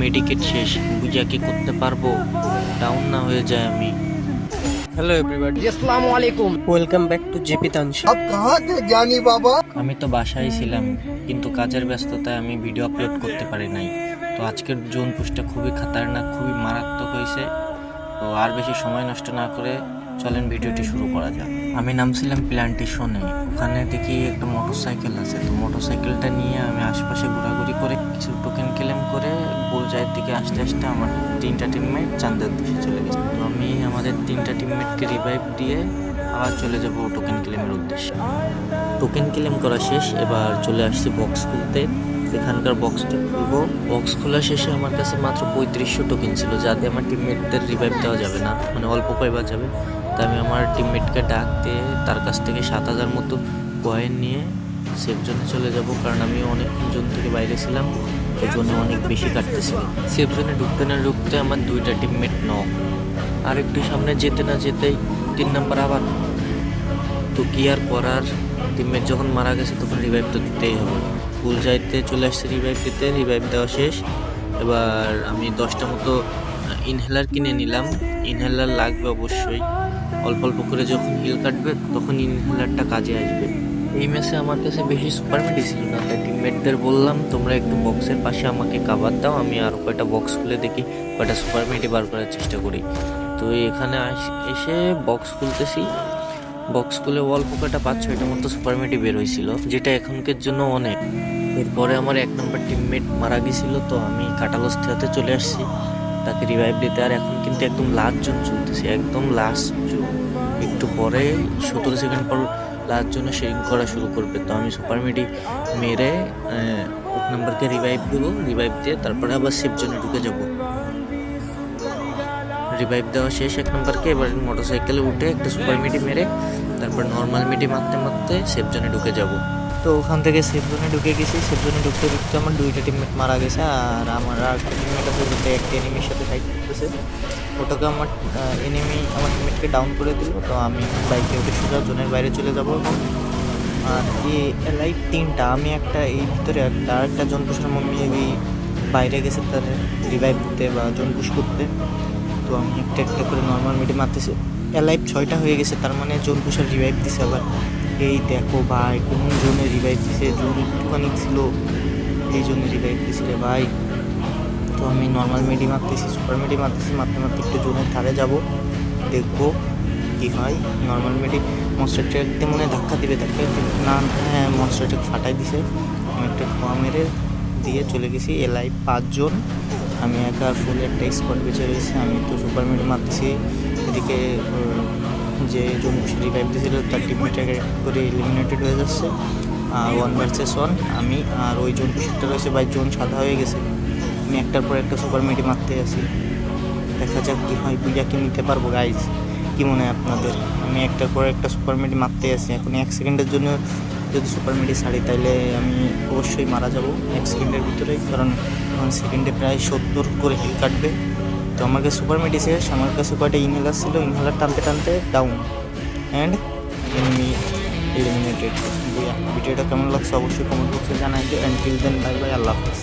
মেডিকেট শেষ বুঝা কি করতে পারব? ডাউন না হয়ে যায় আমি। হ্যালো এভরিবডি আসসালামু আলাইকুম। Welcome back to JP Tanshi up কাহা কে জানি বাবা? আমি তো বাসায় ছিলাম কিন্তু কাজের ব্যস্ততায় আমি ভিডিও আপলোড করতে পারি নাই। তো আজকের জোন পোস্টটা খুবই খাতারনাক খুবই মারাত্মক হয়েছে। তো আর বেশি সময় নষ্ট না করে চলেন ভিডিওটি শুরু করা যাক। আমি নামছিলাম প্ল্যান্টেশনে ওখানে দেখি একটা মোটরসাইকেল আছে। তো মোটরসাইকেলটা নিয়ে আমি আশপাশে ঘোরাঘুরি করে কিছু বুলজাইয়ের দিকে আসতে আসতে আমার তিনটা টিমমেট চান্দের দেশে চলে গেছে। তো আমি আমাদের তিনটা টিমমেটকে রিভাইভ দিয়ে আবার চলে যাব টোকেন ক্লেমের উদ্দেশ্যে। টোকেন ক্লেম করা শেষ, এবার চলে আসছি বক্স খুলতে। এখানকার বক্সটা খুলবো। বক্স খোলা শেষে আমার কাছে মাত্র পঁয়ত্রিশশো টোকেন ছিল যাতে আমার টিমমেটদের রিভাইভ দেওয়া যাবে না মানে অল্প পাইবা যাবে। তাই আমি আমার টিমমেটকে ডাক দিয়ে তার কাছ থেকে সাত হাজার মতো কয়েন নিয়ে সেফ জোনে চলে যাব, কারণ আমি অনেক জোন থেকে বাইরে ছিলাম, ওই জন্য অনেক বেশি কাটতেছিল সেফ জোনে ঢুকতে না ঢুকতে আমার দুইটা টিমমেট ন আর একটু সামনে যেতে না যেতেই তিন নাম্বার আবার। তো কি আর করার? টিমমেট যখন মারা গেছে, তখন রিভাইভ তো দিতেই হবে। ফুল যাইতে চলে আসছে রিভাইভ দিতে রিভাইভ দেওয়া শেষ। এবার আমি দশটা মতো ইনহেলার কিনে নিলাম। ইনহেলার লাগবে অবশ্যই। অল্প অল্প করে যখন হিল কাটবে, তখন ইনহেলারটা কাজে আসবে। এই ম্যাচে আমার কাছে বেশি সুপার মেডি ছিল না, তাই টিমমেটদের বললাম, তোমরা একটু বক্সের পাশে আমাকে কাভার দাও, আমি আরও কয়টা বক্স খুলে দেখি, কয়টা সুপার মেডি বার করার চেষ্টা করি। তো এখানে এসে বক্স খুলতেছি। বক্স খুলে অল্প কটা পাঁচ ছয়টা মতো সুপার মেডি বের হয়েছিল যেটা এখনকার জন্য অনেক। এরপরে আমার এক নম্বর টিমমেট মারা গেছিল, তো আমি কাটালস হাতে চলে আসছি। তাকে রিভাইভ দিতে, আর এখন কিন্তু একদম লাস্ট জন চলতেছে, একদম লাস্ট জন একটু পরে সতেরো সেকেন্ড পর লাস্ট জন্য শেয়ারিং করা শুরু করবে। তো আমি সুপার মেডি মেরে এক নম্বরকে রিভাইভ দেবো রিভাইভ দিয়ে তারপরে আবার সেফ জোনে ঢুকে যাব। রিভাইভ দেওয়া শেষ, এক নম্বরকে এবার মোটরসাইকেলে উঠে একটা সুপার মিডি মেরে, তারপর নর্মাল মিডি মারতে মারতে সেফ জোনে ঢুকে যাব। তো ওখান থেকে সেফ জোনে ঢুকে গেছি। সেফ জোনে ঢুকতে ঢুকতে আমার দুইটা টিমমেট মারা গেছে আর আমার আর একটা টিমমেট আছে যেটা একটা এনিমির সাথে ফাইট করতেছে। ওটাকে আমার এনিমি আমার টিমমেটকে ডাউন করে দিল, তো আমি বাইকে উঠে সোজা জোনের বাইরে চলে যাব। আর এই লাইভ তিনটা, আমি একটা, এই ভিতরে একটা, আর একটা জন্তুষের মম্মি বাইরে গেছে তার রিভাইভ দিতে বা জোন জন্তুষ করতে। তো আমি একটা একটা করে নর্মাল মিডে মারতেছি। অ্যালাইভ ছয়টা হয়ে গেছে, তার মানে জোন পুষার রিভাইভ দিছে আবার। এই দেখো ভাই, কোন জোনে রিভাইভ দিছে, জোন একটুখানি ছিল, এই জন্য রিভাইভ দিছে রে ভাই। তো আমি নর্মাল মিডি মারতেছি সুপার মিডি মারতেছি, মারতে মারতে একটু জোনের ধারে যাব। দেখব কি হয়। নর্মাল মিডি মনস্টার দিয়ে মনে ধাক্কা দিবে দিবে। না হ্যাঁ মনস্টার ফাটাই দিছে। আমি একটা খোয়া মেরে দিয়ে চলে গেছি এলাই পাঁচজন। আমি একা ফুল একটা স্কোয়াড বেঁচে রয়েছে। আমি তো সুপার মিড মারতেছি। এদিকে যে জন রিভাইভ দিয়েছিল, তার এক করে এলিমিনেটেড হয়ে যাচ্ছে। আর ওয়ান ভার্সেস ওয়ান আমি আর ওই জন পুষিটা রয়েছে বাই জোন সাদা হয়ে গেছে। আমি একটার পর একটা সুপার মিডি মারতে আছি দেখা যাক কী হয় বুঝা কি নিতে পারব গাইজ কী মনে হয় আপনাদের? আমি একটার পর একটা সুপার মিডি মারতে আছি। এখন এক সেকেন্ডের জন্য যদি সুপার মিডি ছাড়ি তাহলে আমি অবশ্যই মারা যাব এক সেকেন্ডের ভিতরে, কারণ এখন সেকেন্ডে প্রায় সত্তর করে হিল কাটবে। তো আমাকে সুপার মিডি শেষ। আমার কাছে কয়টা ইনহেলার ছিল ইনহেলার টানতে টানতে ডাউন অ্যান্ড এনিমি এলিমিনেটেড ভিডিওটা কেমন লাগছে অবশ্যই কমেন্ট বক্সে জানাই দিও। And till then bye bye Allah Hafiz.